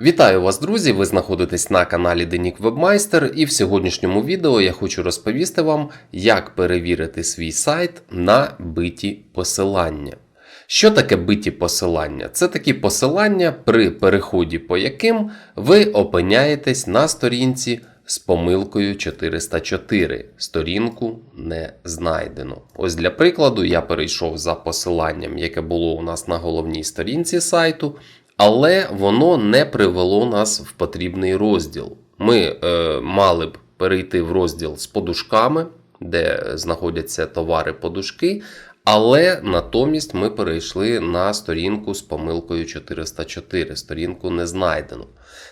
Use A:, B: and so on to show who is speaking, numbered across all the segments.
A: Вітаю вас, друзі! Ви знаходитесь на каналі Денік Вебмайстер, і в сьогоднішньому відео я хочу розповісти вам, як перевірити свій сайт на биті посилання. Що таке биті посилання? Це такі посилання, при переході по яким ви опиняєтесь на сторінці з помилкою 404. Сторінку не знайдено. Ось для прикладу, я перейшов за посиланням, яке було у нас на головній сторінці сайту, але воно не привело нас в потрібний розділ. Ми е, мали б перейти в розділ з подушками, де знаходяться товари подушки. Але натомість ми перейшли на сторінку з помилкою 404. Сторінку не знайдено.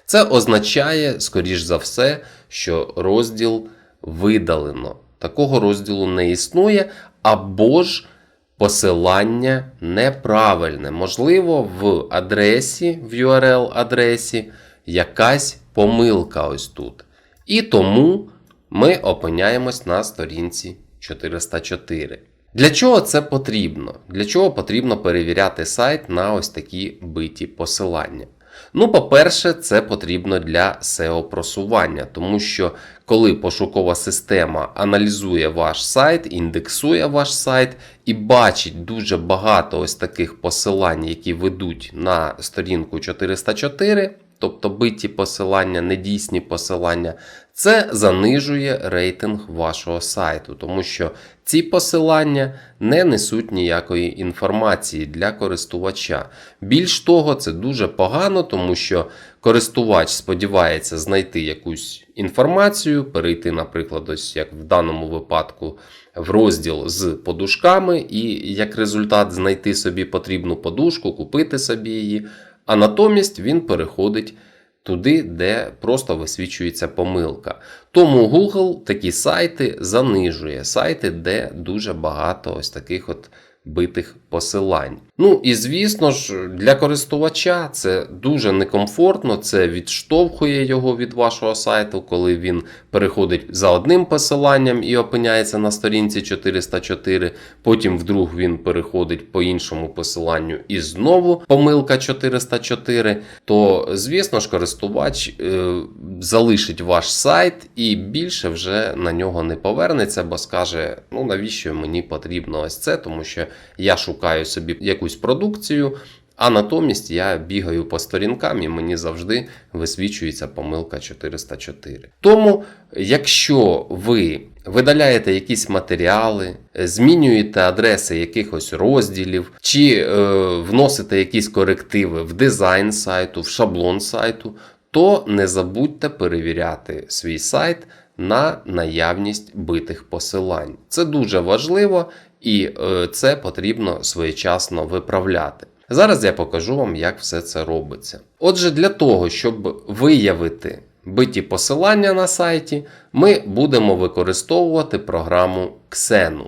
A: Це означає, скоріш за все, що розділ видалено. Такого розділу не існує, або ж посилання неправильне. Можливо, в адресі, в URL-адресі якась помилка ось тут. І тому ми опиняємось на сторінці 404. Для чого це потрібно? Для чого потрібно перевіряти сайт на ось такі биті посилання? Ну, по-перше, це потрібно для SEO-просування, тому що коли пошукова система аналізує ваш сайт, індексує ваш сайт і бачить дуже багато ось таких посилань, які ведуть на сторінку 404, тобто биті посилання, недійсні посилання, це занижує рейтинг вашого сайту, тому що ці посилання не несуть ніякої інформації для користувача. Більш того, це дуже погано, тому що користувач сподівається знайти якусь інформацію, перейти, наприклад, ось як в даному випадку, в розділ з подушками, і як результат знайти собі потрібну подушку, купити собі її. А натомість він переходить туди, де просто висвічується помилка. Тому Google такі сайти занижує, сайти, де дуже багато ось таких от битих посилань. Ну і звісно ж, для користувача це дуже некомфортно, це відштовхує його від вашого сайту, коли він переходить за одним посиланням і опиняється на сторінці 404, потім вдруг він переходить по іншому посиланню і знову помилка 404, то, звісно ж, користувач е, залишить ваш сайт і більше вже на нього не повернеться, бо скаже, ну навіщо мені потрібно ось це, тому що я шукаю собі якусь продукцію, а натомість я бігаю по сторінкам і мені завжди висвічується помилка 404. Тому, якщо ви видаляєте якісь матеріали, змінюєте адреси якихось розділів, чи е, вносите якісь корективи в дизайн сайту, в шаблон сайту, то не забудьте перевіряти свій сайт на наявність битих посилань. Це дуже важливо і е, це потрібно своєчасно виправляти. Зараз я покажу вам, як все це робиться. Отже, для того, щоб виявити биті посилання на сайті, ми будемо використовувати програму Xenu.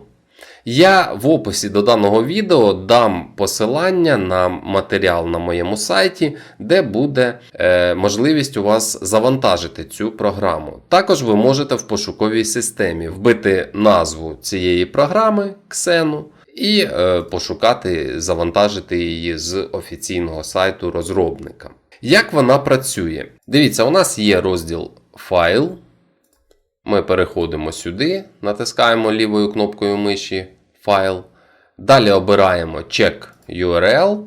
A: Я в описі до даного відео дам посилання на матеріал на моєму сайті, де буде е, можливість у вас завантажити цю програму. Також ви можете в пошуковій системі вбити назву цієї програми Xenu і е, пошукати, завантажити її з офіційного сайту розробника. Як вона працює? Дивіться, у нас є розділ файл. Ми переходимо сюди, натискаємо лівою кнопкою миші файл. Далі обираємо Check URL.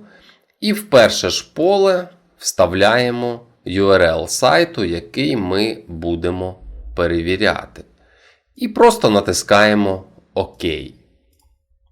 A: І в перше ж поле вставляємо URL сайту, який ми будемо перевіряти. І просто натискаємо ОК.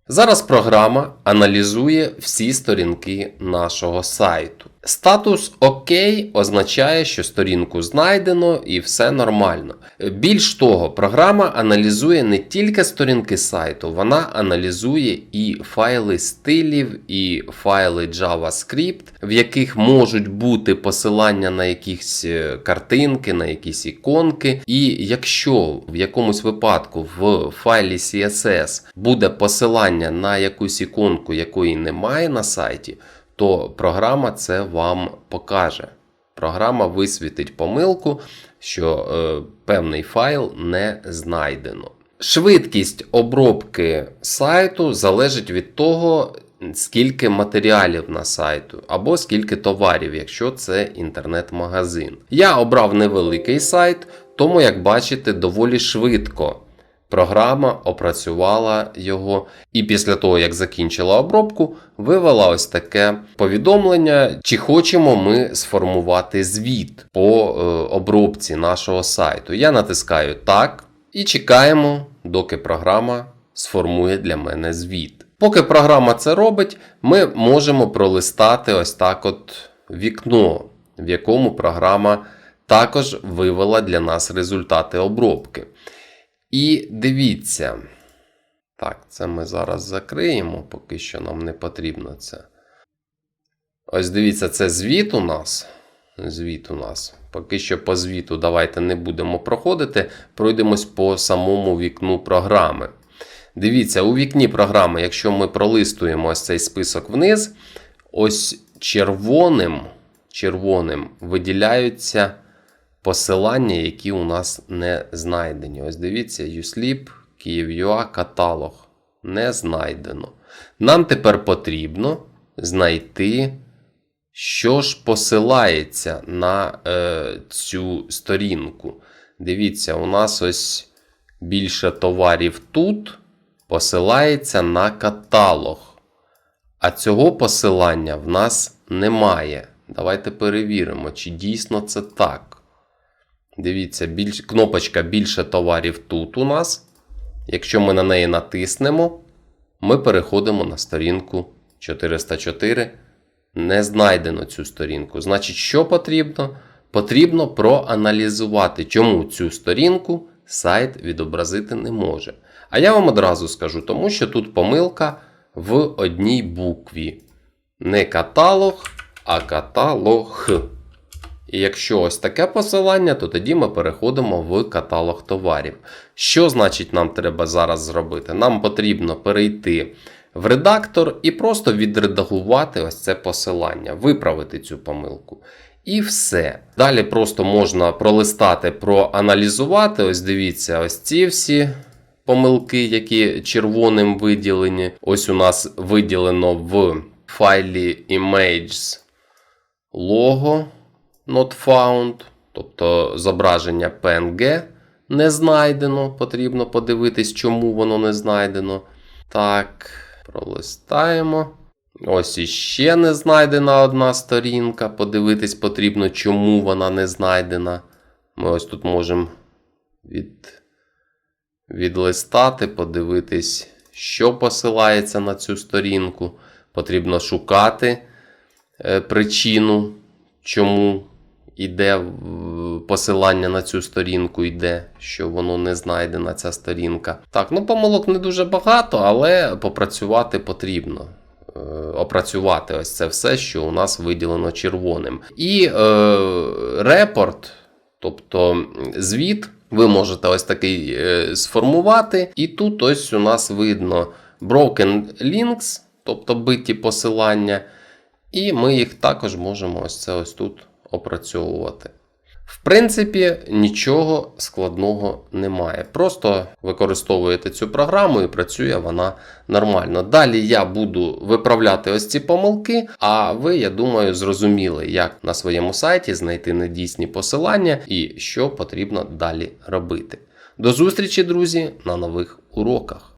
A: Зараз програма аналізує всі сторінки нашого сайту. Статус ОК означає, що сторінку знайдено і все нормально. Більш того, програма аналізує не тільки сторінки сайту, вона аналізує і файли стилів, і файли JavaScript, в яких можуть бути посилання на якісь е, картинки, на якісь іконки. І якщо в якомусь випадку в файлі CSS буде посилання на якусь іконку, якої немає на сайті, то програма це вам покаже. Програма висвітить помилку, що е, певний файл не знайдено. Швидкість обробки сайту залежить від того, скільки матеріалів на сайту, або скільки товарів, якщо це інтернет-магазин. Я обрав невеликий сайт, тому, як бачите, доволі швидко. Програма опрацювала його, і після того, як закінчила обробку, вивела ось таке повідомлення, чи хочемо ми сформувати звіт по е, обробці нашого сайту. Я натискаю так і чекаємо, доки програма сформує для мене звіт. Поки програма це робить, ми можемо пролистати ось так от вікно, в якому програма також вивела для нас результати обробки. І дивіться. Так, це ми зараз закриємо, поки що нам не потрібно це. Ось дивіться, це звіт у нас. Звіт у нас. Поки що по звіту давайте не будемо проходити. Пройдемось по самому вікну програми. Дивіться, у вікні програми, якщо ми пролистуємо ось цей список вниз, ось червоним, червоним виділяються посилання, які у нас не знайдені. Ось дивіться, USLIP, Київ.ua, каталог. Не знайдено. Нам тепер потрібно знайти, що ж посилається на е, цю сторінку. Дивіться, у нас ось більше товарів тут посилається на каталог. А цього посилання в нас немає. Давайте перевіримо, чи дійсно це так. Дивіться, більш... кнопочка більше товарів тут у нас. Якщо ми на неї натиснемо, ми переходимо на сторінку 404. Не знайдено цю сторінку. Значить, що потрібно? Потрібно проаналізувати, чому цю сторінку сайт відобразити не може. А я вам одразу скажу, тому що тут помилка в одній букві. Не каталог, а каталог. І якщо ось таке посилання, то тоді ми переходимо в каталог товарів. Що значить нам треба зараз зробити? Нам потрібно перейти в редактор і просто відредагувати ось це посилання, виправити цю помилку. І все. Далі просто можна пролистати, проаналізувати. Ось дивіться, ось ці всі помилки, які червоним виділені. Ось у нас виділено в файлі images logo not found, тобто зображення PNG не знайдено. Потрібно подивитись, чому воно не знайдено. Так, пролистаємо. Ось іще не знайдена одна сторінка. Подивитись потрібно, чому вона не знайдена. Ми ось тут можемо від, відлистати, подивитись, що посилається на цю сторінку. Потрібно шукати е, причину, чому йде в- посилання на цю сторінку, йде, що воно не знайдена, ця сторінка. Так, ну помилок не дуже багато, але попрацювати потрібно. Е, Опрацювати ось це все, що у нас виділено червоним. І е, репорт, тобто звіт, ви можете ось такий е, сформувати. І тут ось у нас видно broken links, тобто биті посилання. І ми їх також можемо ось це ось тут опрацьовувати. В принципі, нічого складного немає. Просто використовуєте цю програму і працює вона нормально. Далі я буду виправляти ось ці помилки, а ви, я думаю, зрозуміли, як на своєму сайті знайти недійсні посилання і що потрібно далі робити. До зустрічі, друзі, на нових уроках.